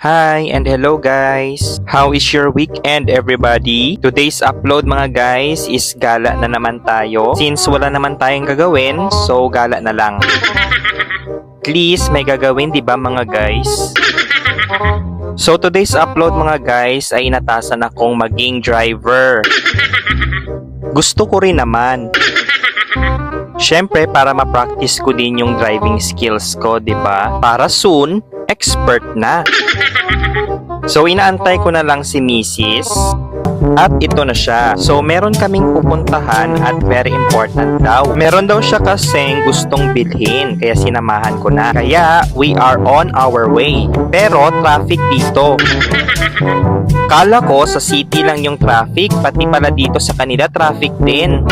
Hi and hello guys! How is your weekend everybody? Today's upload mga guys is gala na naman tayo. Since wala naman tayong gagawin, so gala na lang. Please, may gagawin 'di ba mga guys? So today's upload mga guys ay inatasan akong maging driver. Gusto ko rin naman. Siyempre, para ma-practice ko din yung driving skills ko, 'di ba? Para soon, expert na. So, inaantay ko na lang si Mrs. At ito na siya. So, meron kaming pupuntahan at very important daw. Meron daw siya kasing gustong bilhin, kaya sinamahan ko na. Kaya, we are on our way. Pero, traffic dito. Kala ko sa city lang yung traffic, pati pala dito sa kanila traffic din.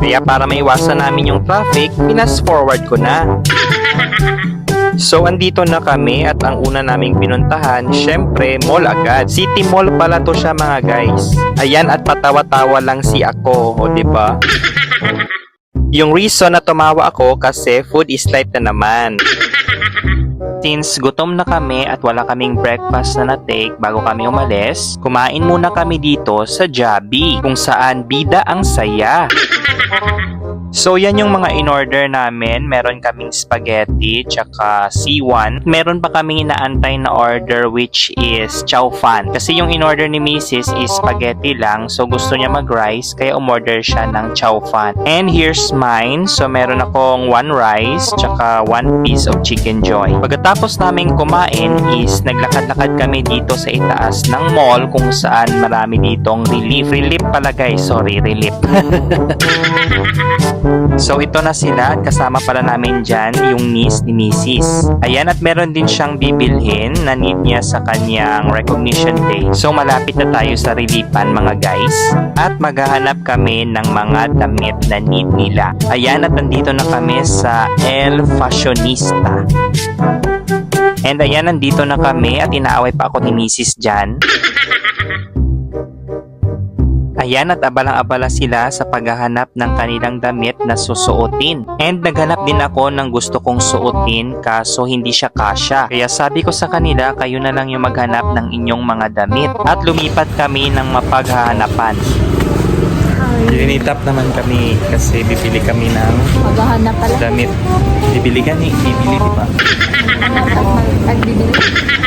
Kaya para maiwasan namin yung traffic, pinas forward ko na. So, andito na kami at ang una naming pinuntahan, syempre, mall agad. City Mall pala to siya mga guys. Ayan at patawa-tawa lang si ako, o di ba? Yung reason na tumawa ako kasi food is life na naman. Since gutom na kami at wala kaming breakfast na na-take bago kami umalis, kumain muna kami dito sa Jollibee kung saan bida ang saya. So yan yung mga in-order namin. Meron kaming spaghetti, tsaka C1. Meron pa kaming inaantay na order which is chow fan. Kasi yung in-order ni Mrs. is spaghetti lang. So gusto niya mag-rice, kaya umorder siya ng chow fan. And here's mine. So meron akong one rice, tsaka one piece of chicken joy. Pagkatapos namin kumain is naglakad-lakad kami dito sa itaas ng mall kung saan marami ditong relief. Relief pala guys, sorry, relief. So ito na sila at kasama pala namin dyan yung niece ni Mrs. Ayan at meron din siyang bibilhin na need niya sa kanyang recognition day. So malapit na tayo sa relipan mga guys at maghahanap kami ng mga damit na need nila. Ayan at nandito na kami sa El Fashionista. And ayan, nandito na kami at inaaway pa ako ni Mrs. dyan. Ayan at abalang-abala sila sa paghahanap ng kanilang damit na susuotin. And naghanap din ako ng gusto kong suotin kaso hindi siya kasya. Kaya sabi ko sa kanila kayo na lang yung maghanap ng inyong mga damit. At lumipat kami ng mapaghahanapan. Linitap naman kami kasi bibili kami ng Maghahanap pala. damit. Bibili ka ni, bibili di ba? At bibili.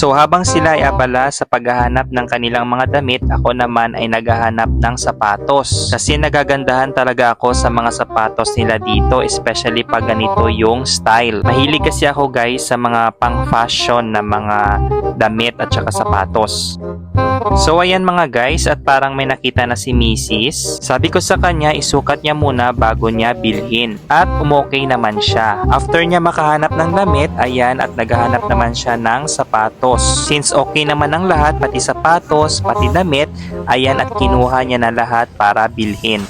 So habang sila ay abala sa paghahanap ng kanilang mga damit, ako naman ay naghahanap ng sapatos. Kasi nagagandahan talaga ako sa mga sapatos nila dito, especially pag ganito yung style. Mahilig kasi ako guys sa mga pang fashion na mga damit at saka sapatos. So ayan mga guys at parang may nakita na si Mrs. Sabi ko sa kanya isukat niya muna bago niya bilhin. At umokay naman siya. After niya makahanap ng damit, ayan at naghahanap naman siya ng sapatos. Since okay naman ang lahat, pati sapatos, pati damit, ayan at kinuha niya na lahat para bilhin.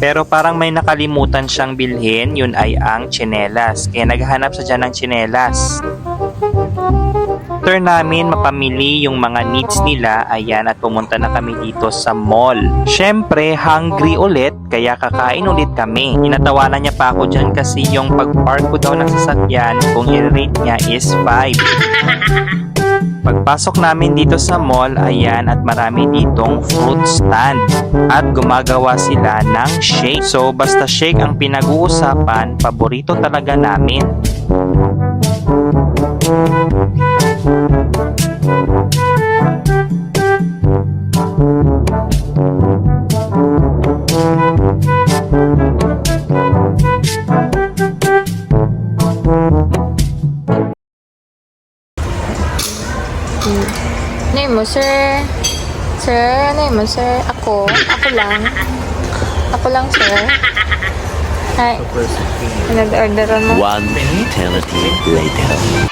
Pero parang may nakalimutan siyang bilhin, yun ay ang tsinelas. Kaya naghahanap siya dyan ng tsinelas. After namin mapamili yung mga needs nila, ayan at pumunta na kami dito sa mall. Syempre, hungry ulit, kaya kakain ulit kami. Inatawanan niya pa ako dyan kasi yung pag-park ko daw ng sasakyan, kung i-rate niya is 5. Pagpasok namin dito sa mall, ayan at marami ditong fruit stand. At gumagawa sila ng shake. So basta shake ang pinag-uusapan, paborito talaga namin. Mo, sir. Sir, name mo, sir. Ako. Ako lang. Ako lang, sir. Hi. Nag-orderan mo. One eternity later.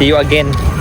See you again.